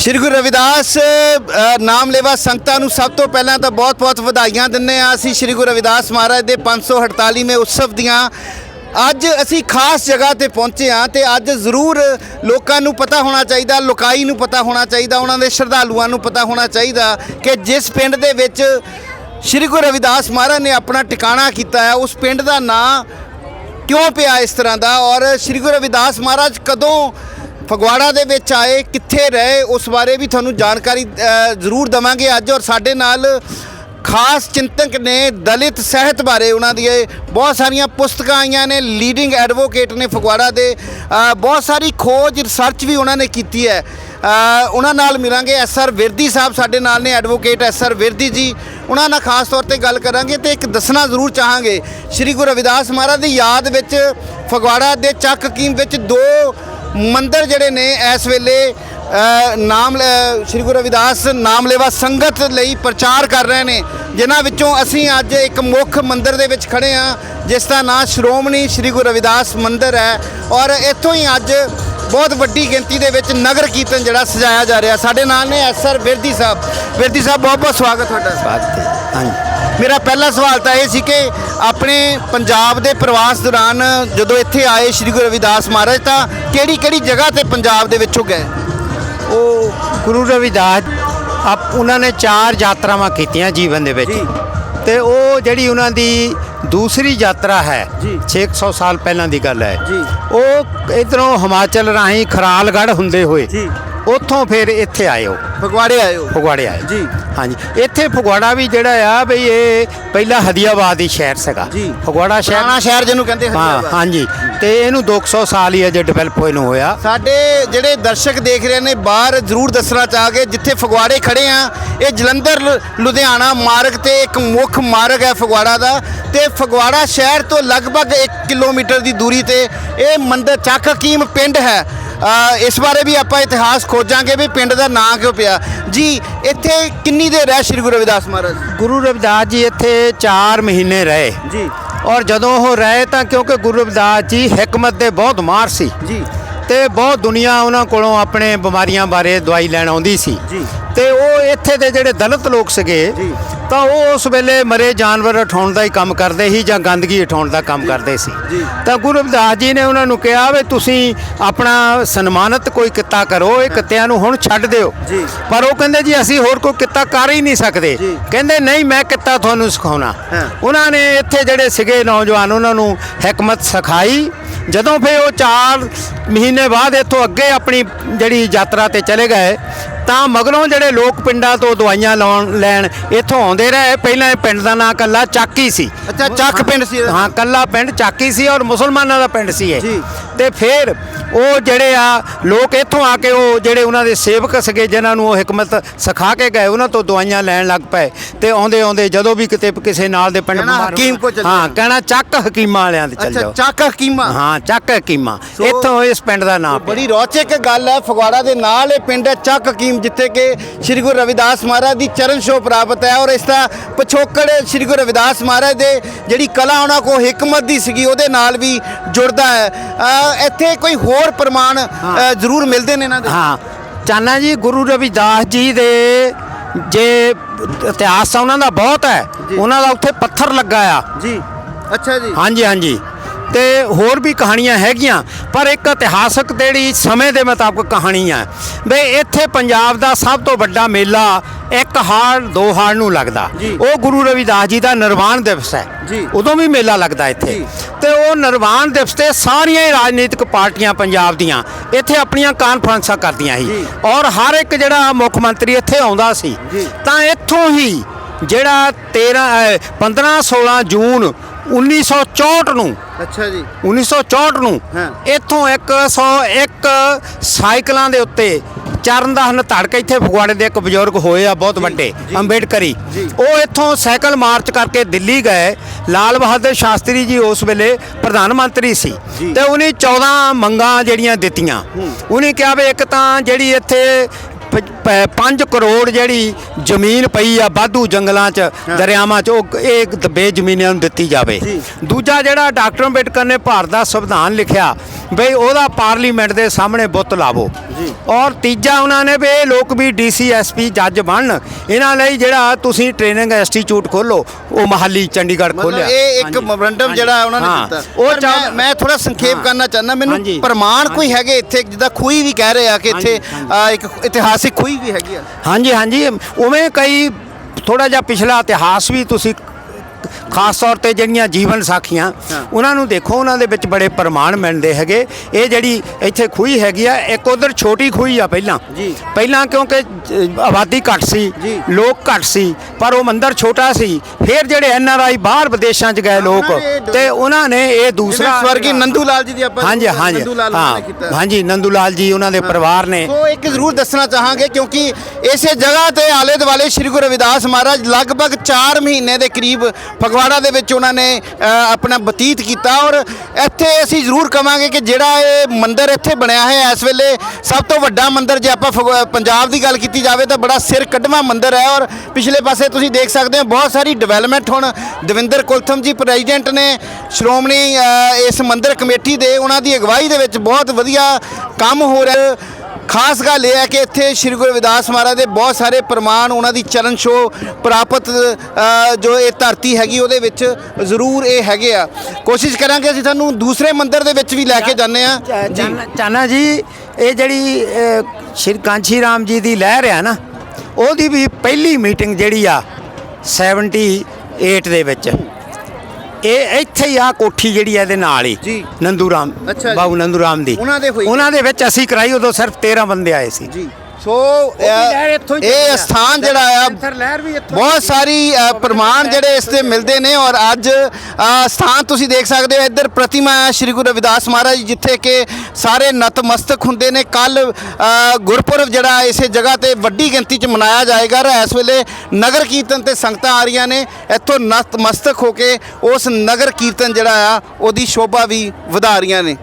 ਸ਼੍ਰੀ ਗੁਰੂ ਰਵਿਦਾਸ ਨਾਮ ਲੇਵਾ ਸੰਗਤਾਂ ਨੂੰ ਸਭ ਤੋਂ ਪਹਿਲਾਂ ਤਾਂ ਬਹੁਤ-ਬਹੁਤ ਵਧਾਈਆਂ ਦਿੰਨੇ ਆ ਅਸੀਂ ਸ਼੍ਰੀ ਗੁਰੂ ਰਵਿਦਾਸ ਮਹਾਰਾਜ ਦੇ 548ਵੇਂ ਉਤਸਵ ਦੀਆਂ। ਅੱਜ ਅਸੀਂ ਖਾਸ ਜਗ੍ਹਾ ਤੇ ਪਹੁੰਚੇ ਆ ਤੇ ਅੱਜ ਜ਼ਰੂਰ ਲੋਕਾਂ ਨੂੰ ਪਤਾ ਹੋਣਾ ਚਾਹੀਦਾ, ਲੋਕਾਈ ਨੂੰ ਪਤਾ ਹੋਣਾ ਚਾਹੀਦਾ, ਉਹਨਾਂ ਦੇ ਸ਼ਰਧਾਲੂਆਂ ਨੂੰ ਪਤਾ ਹੋਣਾ ਚਾਹੀਦਾ ਕਿ ਜਿਸ ਪਿੰਡ ਦੇ ਵਿੱਚ ਸ਼੍ਰੀ ਗੁਰੂ ਰਵਿਦਾਸ ਮਹਾਰਾਜ ਨੇ ਆਪਣਾ ਟਿਕਾਣਾ ਕੀਤਾ ਹੈ, ਉਸ ਪਿੰਡ ਦਾ ਨਾਂ ਕਿਉਂ ਪਿਆ ਇਸ ਤਰ੍ਹਾਂ ਦਾ ਔਰ ਸ਼੍ਰੀ ਗੁਰੂ ਰਵਿਦਾਸ ਮਹਾਰਾਜ ਕਦੋਂ ਫਗਵਾੜਾ ਦੇ ਵਿੱਚ ਆਏ, ਕਿੱਥੇ ਰਹੇ, ਉਸ ਬਾਰੇ ਵੀ ਤੁਹਾਨੂੰ ਜਾਣਕਾਰੀ ਜ਼ਰੂਰ ਦਵਾਂਗੇ ਅੱਜ ਔਰ ਸਾਡੇ ਨਾਲ ਖਾਸ ਚਿੰਤਕ ਨੇ ਦਲਿਤ ਸਾਹਿਤ ਬਾਰੇ ਉਹਨਾਂ ਦੀ ਬਹੁਤ ਸਾਰੀਆਂ ਪੁਸਤਕਾਂ ਆਈਆਂ ਨੇ ਲੀਡਿੰਗ ਐਡਵੋਕੇਟ ਨੇ ਫਗਵਾੜਾ ਦੇ ਬਹੁਤ ਸਾਰੀ ਖੋਜ ਰਿਸਰਚ ਵੀ ਉਹਨਾਂ ਨੇ ਕੀਤੀ ਹੈ। ਉਹਨਾਂ ਨਾਲ ਮਿਲਾਂਗੇ ਐਸ ਆਰ ਵਿਰਦੀ ਸਾਹਿਬ ਸਾਡੇ ਨਾਲ ਨੇ ਐਡਵੋਕੇਟ ਐਸ ਆਰ ਵਿਰਦੀ ਜੀ। ਉਹਨਾਂ ਨਾਲ ਖਾਸ ਤੌਰ ਤੇ ਗੱਲ ਕਰਾਂਗੇ ਤੇ ਇੱਕ ਦੱਸਣਾ ਜ਼ਰੂਰ ਚਾਹਾਂਗੇ, ਸ਼੍ਰੀ ਗੁਰੂ ਰਵਿਦਾਸ ਮਹਾਰਾਜ ਦੀ ਯਾਦ ਵਿੱਚ ਫਗਵਾੜਾ ਦੇ ਚੱਕ ਕੀਮ ਵਿੱਚ ਦੋ ਮੰਦਰ ਜਿਹੜੇ ਨੇ, ਇਸ ਵੇਲੇ ਨਾਮ ਲੈ- ਸ਼੍ਰੀ ਗੁਰੂ ਰਵਿਦਾਸ ਨਾਮ ਲੈਵਾ ਸੰਗਤ ਲਈ ਪ੍ਰਚਾਰ ਕਰ ਰਹੇ ਨੇ, ਜਿਨ੍ਹਾਂ ਵਿੱਚੋਂ ਅਸੀਂ ਅੱਜ ਇੱਕ ਮੁੱਖ ਮੰਦਰ ਦੇ ਵਿੱਚ ਖੜੇ ਆ ਜਿਸ ਦਾ ਨਾਮ ਸ਼੍ਰੋਮਣੀ ਸ਼੍ਰੀ ਗੁਰੂ ਰਵਿਦਾਸ ਮੰਦਰ ਹੈ, ਔਰ ਇੱਥੋਂ ਹੀ ਅੱਜ ਬਹੁਤ ਵੱਡੀ ਗਿਣਤੀ ਦੇ ਵਿੱਚ ਨਗਰ ਕੀਰਤਨ ਜਿਹੜਾ ਸਜਾਇਆ ਜਾ ਰਿਹਾ। ਸਾਡੇ ਨਾਲ ਨੇ ਐਸਆਰ ਬਿਰਦੀ ਸਾਹਿਬ। ਬਿਰਦੀ ਸਾਹਿਬ ਬਹੁਤ ਬਹੁਤ ਸਵਾਗਤ ਤੁਹਾਡਾ। ਬਾਤ ਤੇ ਹਾਂਜੀ ਮੇਰਾ ਪਹਿਲਾ ਸਵਾਲ ਤਾਂ ਇਹ ਸੀ ਕਿ ਆਪਣੇ ਪੰਜਾਬ ਦੇ ਪ੍ਰਵਾਸ ਦੌਰਾਨ ਜਦੋਂ ਇੱਥੇ ਆਏ ਸ਼੍ਰੀ ਗੁਰੂ ਰਵਿਦਾਸ ਮਹਾਰਾਜ ਤਾਂ ਕਿਹੜੀ ਕਿਹੜੀ ਜਗ੍ਹਾ ਤੇ ਪੰਜਾਬ ਦੇ ਵਿੱਚੋਂ ਗਏ ਉਹ ਗੁਰੂ ਰਵਿਦਾਸ ਆਪ ਉਹਨਾਂ ਨੇ ਚਾਰ ਯਾਤਰਾਵਾਂ ਕੀਤੀਆਂ ਜੀਵਨ ਦੇ ਵਿੱਚ। ਤੇ ਉਹ ਜਿਹੜੀ ਉਹਨਾਂ ਦੀ ਦੂਸਰੀ ਯਾਤਰਾ ਹੈ ਜੀ। 600 ਸਾਲ ਪਹਿਲਾਂ ਦੀ ਗੱਲ ਹੈ। ਉਹ ਇਧਰੋਂ ਹਿਮਾਚਲ ਰਾਹੀਂ ਖਰਾਲਗੜ੍ਹ ਹੁੰਦੇ ਹੋਏ। ਉੱਥੋਂ ਫਿਰ ਇੱਥੇ ਉਹ ਫਗਵਾੜੇ ਆਏ ਹੋ ਫਗਵਾੜੇ ਆਏ ਜੀ। ਹਾਂਜੀ। ਇੱਥੇ ਫਗਵਾੜਾ ਵੀ ਜਿਹੜਾ ਆ ਬਈ ਇਹ ਪਹਿਲਾਂ ਹਦੀਆਬਾਦ ਦੀ ਸ਼ਹਿਰ ਸੀਗਾ। ਜੀ। ਫਗਵਾੜਾ ਸ਼ਹਿਰ ਪੁਰਾਣਾ ਸ਼ਹਿਰ ਜਿਹਨੂੰ ਕਹਿੰਦੇ ਹਾਂ ਹਰੀਆਬਾਦ। ਹਾਂਜੀ। ਤੇ ਇਹਨੂੰ 200 ਸਾਲ ਹੀ ਅਜੇ ਡਿਵੈਲਪ ਹੋਏ ਨੂੰ ਹੋਇਆ। ਸਾਡੇ ਜਿਹੜੇ ਦਰਸ਼ਕ ਦੇਖ ਰਹੇ ਨੇ ਬਾਹਰ ਜ਼ਰੂਰ ਦੱਸਣਾ ਚਾਹਾਂਗੇ ਜਿੱਥੇ ਫਗਵਾੜੇ ਖੜੇ ਆ ਇਹ ਜਲੰਧਰ ਲੁ- ਲੁਧਿਆਣਾ ਮਾਰਗ ਤੇ ਇੱਕ ਮੁੱਖ ਮਾਰਗ ਹੈ ਫਗਵਾੜਾ ਦਾ। ਤੇ ਫਗਵਾੜਾ ਸ਼ਹਿਰ ਤੋਂ ਲਗਭਗ 1 ਕਿਲੋਮੀਟਰ ਦੀ ਦੂਰੀ ਤੇ ਇਹ ਮੰਦਰ ਚੱਕ ਹਕੀਮ ਪਿੰਡ ਹੈ। ਇਸ ਬਾਰੇ ਵੀ ਆਪਾਂ ਇਤਿਹਾਸ ਖੋਜਾਂਗੇ ਵੀ ਪਿੰਡ ਦਾ ਨਾਂ ਕਿਉਂ ਪਿਆ। ਜੀ ਇੱਥੇ ਕਿੰਨੀ ਦੇਰ ਰਹਿ ਸ਼੍ਰੀ ਗੁਰੂ ਰਵਿਦਾਸ ਮਹਾਰਾਜ? ਗੁਰੂ ਰਵਿਦਾਸ ਜੀ ਇੱਥੇ 4 ਮਹੀਨੇ ਰਹੇ। ਜੀ। ਔਰ ਜਦੋਂ ਉਹ ਰਹੇ ਤਾਂ ਕਿਉਂਕਿ ਗੁਰੂ ਰਵਿਦਾਸ ਜੀ ਹਕਮਤ ਦੇ ਬਹੁਤ ਮਾਰ ਸੀ। ਜੀ। ਤੇ ਬਹੁਤ ਦੁਨੀਆ ਉਹਨਾਂ ਕੋਲੋਂ ਆਪਣੇ ਬਿਮਾਰੀਆਂ ਬਾਰੇ ਦਵਾਈ ਲੈਣ ਆਉਂਦੀ ਸੀ। ਜੀ। ਤੇ ਉਹ ਇੱਥੇ ਦੇ ਜਿਹੜੇ ਦਲਿਤ ਲੋਕ ਸੀਗੇ ਜੀ। ਤਾਂ ਉਹ ਉਸ ਵੇਲੇ ਮਰੇ ਜਾਨਵਰ ਉਠਾਉਣ ਦਾ ਹੀ ਕੰਮ ਕਰਦੇ ਸੀ ਜਾਂ ਗੰਦਗੀ ਉਠਾਉਣ ਦਾ ਕੰਮ ਕਰਦੇ ਸੀ। ਤਾਂ ਗੁਰੂ ਰਵਿਦਾਸ ਜੀ ਨੇ ਉਹਨਾਂ ਨੂੰ ਕਿਹਾ ਵੀ ਤੁਸੀਂ ਆਪਣਾ ਸਨਮਾਨਿਤ ਕੋਈ ਕਿੱਤਾ ਕਰੋ ਇਹ ਕਿੱਤਿਆਂ ਨੂੰ ਹੁਣ ਛੱਡ ਦਿਓ। ਪਰ ਉਹ ਕਹਿੰਦੇ ਜੀ ਅਸੀਂ ਹੋਰ ਕੋਈ ਕਿੱਤਾ ਕਰ ਹੀ ਨਹੀਂ ਸਕਦੇ। ਕਹਿੰਦੇ ਨਹੀਂ ਮੈਂ ਕਿੱਤਾ ਤੁਹਾਨੂੰ ਸਿਖਾਉਣਾ। ਉਹਨਾਂ ਨੇ ਇੱਥੇ ਜਿਹੜੇ ਸੀਗੇ ਨੌਜਵਾਨ ਉਹਨਾਂ ਨੂੰ ਹਕਮਤ ਸਿਖਾਈ ਜਦੋਂ ਫਿਰ ਉਹ 4 ਮਹੀਨੇ ਬਾਅਦ ਇੱਥੋਂ ਅੱਗੇ ਆਪਣੀ ਜਿਹੜੀ ਯਾਤਰਾ ਤੇ ਚਲੇ ਗਏ ਤਾਂ ਮਗਰੋਂ ਜਿਹੜੇ ਲੋਕ ਪਿੰਡਾਂ ਤੋਂ ਦਵਾਈਆਂ ਲਾਉਣ ਲੈਣ ਇੱਥੋਂ ਆਉਂਦੇ ਰਹੇ ਪਹਿਲਾਂ ਇਹ ਪਿੰਡ ਦਾ ਨਾਂ ਕੱਲਾ ਚਾਕੀ ਸੀ ਅੱਛਾ ਚੱਕ ਪਿੰਡ ਸੀ। ਹਾਂ ਕੱਲਾ ਪਿੰਡ ਚਾਕੀ ਸੀ ਔਰ ਮੁਸਲਮਾਨਾਂ ਦਾ ਪਿੰਡ ਸੀ ਇਹ। ਤੇ ਫਿਰ ਉਹ ਜਿਹੜੇ ਆ ਲੋਕ ਇੱਥੋਂ ਆ ਕੇ ਉਹ ਜਿਹੜੇ ਉਹਨਾਂ ਦੇ ਸੇਵਕ ਸਗੇ ਜਿਨ੍ਹਾਂ ਨੂੰ ਉਹ ਹਕਮਤ ਸਿਖਾ ਕੇ ਗਏ ਉਹਨਾਂ ਤੋਂ ਦਵਾਈਆਂ ਲੈਣ ਲੱਗ ਪਏ। ਤੇ ਆਉਂਦੇ ਆਉਂਦੇ ਜਦੋਂ ਵੀ ਕਿਤੇ ਕਿਸੇ ਨਾਲ ਦੇ ਪਿੰਡ ਬਿਮਾਰ ਹਕੀਮ ਕੋਲ ਚੱਲ ਹਾਂ। ਕਹਿਣਾ ਚੱਕ ਹਕੀਮਾਂ ਵਾਲਿਆਂ ਦੇ ਚੱਲ ਅੱਛਾ ਜਾਓ ਚੱਕ ਹਕੀਮਾ। ਹਾਂ ਚੱਕ ਹਕੀਮਾਂ। ਇੱਥੋਂ ਇਸ ਪਿੰਡ ਦਾ ਨਾਮ ਬੜੀ ਰੌਚਕ ਗੱਲ ਹੈ ਫਗਵਾੜਾ ਦੇ ਨਾਲ ਇਹ ਪਿੰਡ ਹੈ ਚੱਕ ਹਕੀਮ ਜਿੱਥੇ ਕਿ ਸ੍ਰੀ ਗੁਰੂ ਰਵਿਦਾਸ ਮਹਾਰਾਜ ਦੀ ਚਰਨ ਛੋਹ ਪ੍ਰਾਪਤ ਹੈ ਔਰ ਇਸ ਦਾ ਪਿਛੋਕੜ ਸ੍ਰੀ ਗੁਰੂ ਰਵਿਦਾਸ ਮਹਾਰਾਜ ਦੇ ਜਿਹੜੀ ਕਲਾ ਉਹਨਾਂ ਕੋ ਹਕਮਤ ਦੀ ਸੀਗੀ ਉਹਦੇ ਨਾਲ ਵੀ ਜੁੜਦਾ ਹੈ। ਇੱਥੇ ਕੋਈ ਹੋਰ ਪ੍ਰਮਾਣ ਅ, ਜ਼ਰੂਰ ਮਿਲਦੇ ਨੇ ਇਹਨਾਂ ਦੇ। ਹਾਂ। ਚਾਨਾ ਜੀ ਗੁਰੂ ਰਵਿਦਾਸ ਜੀ ਦੇ ਜੇ ਇਤਿਹਾਸ ਆ ਉਹਨਾਂ ਦਾ ਬਹੁਤ ਹੈ। ਉਹਨਾਂ ਦਾ ਉੱਥੇ ਪੱਥਰ ਲੱਗਾ ਆ। ਜੀ। ਅੱਛਾ ਜੀ। ਹਾਂਜੀ ਹਾਂਜੀ। ਤੇ ਹੋਰ ਵੀ ਕਹਾਣੀਆਂ ਹੈਗੀਆਂ ਪਰ ਇੱਕ ਇਤਿਹਾਸਕ ਜਿਹੜੀ ਸਮੇਂ ਦੇ ਮੁਤਾਬਕ ਕਹਾਣੀ ਹੈ ਬਈ ਇੱਥੇ ਪੰਜਾਬ ਦਾ ਸਭ ਤੋਂ ਵੱਡਾ ਮੇਲਾ ਇੱਕ ਹਾੜ ਦੋ ਹਾੜ ਨੂੰ ਲੱਗਦਾ। ਉਹ ਗੁਰੂ ਰਵਿਦਾਸ ਜੀ ਦਾ ਨਿਰਵਾਣ ਦਿਵਸ ਹੈ। ਉਦੋਂ ਵੀ ਮੇਲਾ ਲੱਗਦਾ ਇੱਥੇ। ਤੇ ਉਹ ਨਿਰਵਾਣ ਦਿਵਸ ਤੇ ਸਾਰੀਆਂ ਹੀ ਰਾਜਨੀਤਿਕ ਪਾਰਟੀਆਂ ਪੰਜਾਬ ਦੀਆਂ ਇੱਥੇ ਆਪਣੀਆਂ ਕਾਨਫਰੰਸਾਂ ਕਰਦੀਆਂ ਸੀ। ਔਰ ਹਰ ਇੱਕ ਜਿਹੜਾ ਮੁੱਖ ਮੰਤਰੀ ਇੱਥੇ ਆਉਂਦਾ ਸੀ। ਤਾਂ ਇੱਥੋਂ ਹੀ ਜਿਹੜਾ 13 ਅਹ, 15 16 ਜੂਨ 1964 ਨੂੰ ਅੱਛਾ ਜੀ 1964 ਨੂੰ ਹਾਂ। ਇੱਥੋਂ 101 ਸਾਈਕਲਾਂ ਦੇ ਉੱਤੇ ਚਰਨਦਾਸ ਧੜਕ ਇੱਥੇ ਫਗਵਾੜੇ ਦੇ ਇੱਕ ਬਜ਼ੁਰਗ ਹੋਏ ਆ ਬਹੁਤ ਵੱਡੇ। ਅੰਬੇਡਕਰੀ ਜੀ। ਉਹ ਇੱਥੋਂ ਸਾਈਕਲ ਮਾਰਚ ਕਰਕੇ ਦਿੱਲੀ ਗਏ ਲਾਲ ਬਹਾਦਰ ਸ਼ਾਸਤਰੀ ਜੀ ਉਸ ਵੇਲੇ ਪ੍ਰਧਾਨ ਮੰਤਰੀ ਸੀ ਜੀ। ਤੇ ਉਹਨੇ 14 ਮੰਗਾਂ ਜਿਹੜੀਆਂ ਦਿੱਤੀਆਂ ਉਹਨੇ ਕਿਹਾ ਵੀ ਇੱਕ ਤਾਂ ਜਿਹੜੀ ਇੱਥੇ 5 ਕਰੋੜ ਜਿਹੜੀ ਜ਼ਮੀਨ ਪਈ ਆ ਬਾਧੂ ਜੰਗਲਾਂ 'ਚ ਦਰਿਆਵਾਂ 'ਚ ਉਹ ਇਹ ਦਬੇ ਜ਼ਮੀਨਾਂ ਨੂੰ ਦਿੱਤੀ ਜਾਵੇ। ਦੂਜਾ ਜਿਹੜਾ ਡਾਕਟਰ ਅੰਬੇਡਕਰ ਨੇ ਭਾਰਤ ਦਾ ਸੰਵਿਧਾਨ ਲਿਖਿਆ ਬਈ ਉਹਦਾ ਪਾਰਲੀਮੈਂਟ ਦੇ ਸਾਹਮਣੇ ਬੁੱਤ ਲਾਵੋ। ਜੀ। ਔਰ ਤੀਜਾ ਉਹਨਾਂ ਨੇ ਵੀ ਇਹ ਲੋਕ ਵੀ ਡੀਸੀਐਸਪੀ ਜੱਜ ਬਣਨ ਇਹਨਾਂ ਲਈ ਜਿਹੜਾ ਤੁਸੀਂ ਟ੍ਰੇਨਿੰਗ ਇੰਸਟੀਚਿਊਟ ਖੋਲੋ ਉਹ ਮਹਾਲੀ ਚੰਡੀਗੜ੍ਹ ਖੋਲਿਆ ਇਹ ਇੱਕ ਮੈਮੋਰੰਡਮ ਜਿਹੜਾ ਉਹਨਾਂ ਨੇ। ਦਿੱਤਾ ਉਹ ਮੈਂ- ਮੈਂ ਥੋੜਾ ਸੰਖੇਪ। ਕਰਨਾ ਚਾਹੁੰਦਾ ਮੈਨੂੰ। ਪ੍ਰਮਾਣ ਕੋਈ ਹੈਗੇ ਇੱਥੇ ਜਿੱਦਾਂ ਖੂਹੀ ਵੀ ਕਹਿ ਰਹੇ ਆ ਕਿ ਇੱਥੇ ਇੱਕ ਇਤਿਹਾਸਿਕ ਖੂਹੀ ਵੀ ਹੈਗੀ ਆ ਹਾਂਜੀ ਹਾਂਜੀ ਉਵੇਂ ਕਈ ਥੋੜਾ ਜਿਹਾ ਪਿਛਲਾ ਇਤਿਹਾਸ ਵੀ ਤੁਸੀਂ ਖਾਸ ਤੌਰ ਤੇ ਜਿਹੜੀਆਂ ਜੀਵਨ ਸਾਖੀਆਂ। ਉਹਨਾਂ ਨੂੰ ਦੇਖੋ ਉਹਨਾਂ ਦੇ ਵਿੱਚ ਬੜੇ ਪ੍ਰਮਾਣ ਮਿਲਦੇ ਹੈਗੇ। ਇਹ ਜਿਹੜੀ ਇੱਥੇ ਖੂਹੀ ਹੈਗੀ ਆ ਇੱਕ ਉਧਰ ਛੋਟੀ ਖੂਹੀ ਆ ਪਹਿਲਾਂ। ਪਹਿਲਾਂ ਕਿਉਂਕਿ ਆਬਾਦੀ ਘੱਟ ਸੀ। ਲੋਕ ਘੱਟ ਸੀ ਪਰ ਉਹ ਮੰਦਿਰ ਛੋਟਾ ਸੀ। ਫਿਰ ਜਿਹੜੇ ਐਨ ਆਰ ਆਈ ਬਾਹਰ ਵਿਦੇਸ਼ਾਂ 'ਚ ਗਏ ਲੋਕ ਤੇ ਉਹਨਾਂ ਨੇ ਇਹ ਦੂਸਰਾ ਸਵਰਗੀ ਨੰਦੂ ਲਾਲ ਜੀ ਦੀ ਆਪਾਂ ਹਾਂਜੀ ਹਾਂਜੀ। ਹਾਂ ਹਾਂਜੀ ਨੰਦੂ ਲਾਲ ਜੀ ਉਹਨਾਂ ਦੇ ਪਰਿਵਾਰ ਨੇ। ਸੋ ਇੱਕ ਜ਼ਰੂਰ ਦੱਸਣਾ ਚਾਹਾਂਗੇ ਕਿਉਂਕਿ ਇਸੇ ਜਗ੍ਹਾ ਤੇ ਆਲੇ ਦੁਆਲੇ ਸ੍ਰੀ ਗੁਰੂ ਰਵਿਦਾਸ ਮਹਾਰਾਜ ਲਗਭਗ 4 ਮਹੀਨੇ ਦੇ ਕਰੀਬ ਫਗਵਾੜਾ ਦੇ ਵਿੱਚ ਉਹਨਾਂ ਨੇ ਆਪਣਾ ਬਤੀਤ ਕੀਤਾ ਔਰ ਇੱਥੇ ਅਸੀਂ ਜ਼ਰੂਰ ਕਵਾਂਗੇ ਕਿ ਜਿਹੜਾ ਇਹ ਮੰਦਿਰ ਇੱਥੇ ਬਣਿਆ ਹੈ ਇਸ ਵੇਲੇ ਸਭ ਤੋਂ ਵੱਡਾ ਮੰਦਿਰ ਜੇ ਆਪਾਂ ਫਗਵਾ- ਪੰਜਾਬ ਦੀ ਗੱਲ ਕੀਤੀ ਜਾਵੇ ਤਾਂ ਬੜਾ ਸਿਰ ਕੱਢਵਾ ਮੰਦਿਰ ਹੈ ਔਰ ਪਿਛਲੇ ਪਾਸੇ ਤੁਸੀਂ ਦੇਖ ਸਕਦੇ ਹੋ ਬਹੁਤ ਸਾਰੀ ਡਿਵੈਲਪਮੈਂਟ ਹੁਣ ਦਵਿੰਦਰ ਕੁਲਥਮ ਜੀ ਪ੍ਰੈਜ਼ੀਡੈਂਟ ਨੇ ਸ਼੍ਰੋਮਣੀ ਇਸ ਮੰਦਿਰ ਕਮੇਟੀ ਦੇ ਉਹਨਾਂ ਦੀ ਅਗਵਾਈ ਦੇ ਵਿੱਚ ਬਹੁਤ ਵਧੀਆ ਕੰਮ ਹੋ ਰਿਹਾ ਖਾਸ ਗੱਲ ਇਹ ਹੈ ਕਿ ਇੱਥੇ ਸ੍ਰੀ ਗੁਰੂ ਰਵਿਦਾਸ ਮਹਾਰਾਜ ਦੇ ਬਹੁਤ ਸਾਰੇ ਪ੍ਰਮਾਣ ਉਹਨਾਂ ਦੀ ਚਰਨ ਛੋਹ ਪ੍ਰਾਪਤ ਜੋ ਇਹ ਧਰਤੀ ਹੈਗੀ ਉਹਦੇ ਵਿੱਚ ਜ਼ਰੂਰ ਇਹ ਹੈਗੇ ਆ। ਕੋਸ਼ਿਸ਼ ਕਰਾਂਗੇ ਅਸੀਂ ਤੁਹਾਨੂੰ ਦੂਸਰੇ ਮੰਦਿਰ ਦੇ ਵਿੱਚ ਵੀ ਲੈ ਕੇ ਜਾਂਦੇ ਆ ਚਾਨਾ ਜੀ ਇਹ ਜਿਹੜੀ ਸ਼੍ਰੀ ਕਾਂਚੀ ਰਾਮ ਜੀ ਦੀ ਲਹਿਰ ਆ ਨਾ ਉਹਦੀ ਵੀ ਪਹਿਲੀ ਮੀਟਿੰਗ ਜਿਹੜੀ ਆ 78 ਦੇ ਵਿੱਚ। ਇਹ ਇੱਥੇ ਹੀ ਆ ਕੋਠੀ ਜਿਹੜੀ ਆ ਇਹਦੇ ਨਾਲ ਹੀ ਜੀ। ਨੰਦੂ ਰਾਮ ਅੱਛਾ ਜੀ। ਬਾਬੂ ਨੰਦੂ ਰਾਮ ਦੀ ਉਹਨਾਂ ਦੇ ਹੋਈ। ਉਹਨਾਂ ਦੇ ਵਿੱਚ ਅਸੀਂ ਕਰਾਈ ਉਦੋਂ ਸਿਰਫ 13 ਬੰਦੇ ਆਏ ਸੀ ਜੀ ਸੋ ਇਹ। ਸਥਾਨ ਜਿਹੜਾ ਆ ਬਹੁਤ ਸਾਰੀ ਪ੍ਰਮਾਣ ਜਿਹੜੇ ਇਸ ਤੇ ਮਿਲਦੇ ਨੇ ਔਰ ਅੱਜ ਸਥਾਨ ਤੁਸੀਂ ਦੇਖ ਸਕਦੇ ਹੋ ਇੱਧਰ ਪ੍ਰਤਿਮਾ ਹੈ ਸ਼੍ਰੀ ਗੁਰੂ ਰਵਿਦਾਸ ਮਹਾਰਾਜ ਜਿੱਥੇ ਕਿ ਸਾਰੇ ਨਤਮਸਤਕ ਹੁੰਦੇ ਨੇ। ਕੱਲ ਗੁਰਪੁਰਬ ਜਿਹੜਾ ਇਸੇ ਜਗ੍ਹਾ ਤੇ ਵੱਡੀ ਗਿਣਤੀ 'ਚ ਮਨਾਇਆ ਜਾਏਗਾ ਇਸ ਵੇਲੇ ਨਗਰ ਕੀਰਤਨ ਤੇ ਸੰਗਤਾਂ ਆ ਰਹੀਆਂ ਨੇ। ਇੱਥੋਂ ਨਤਮਸਤਕ ਹੋ ਕੇ ਉਸ ਨਗਰ ਕੀਰਤਨ ਜਿਹੜਾ ਆ ਉਹਦੀ ਸ਼ੋਭਾ ਵੀ ਵਧਾ ਰਹੀਆਂ ਨੇ।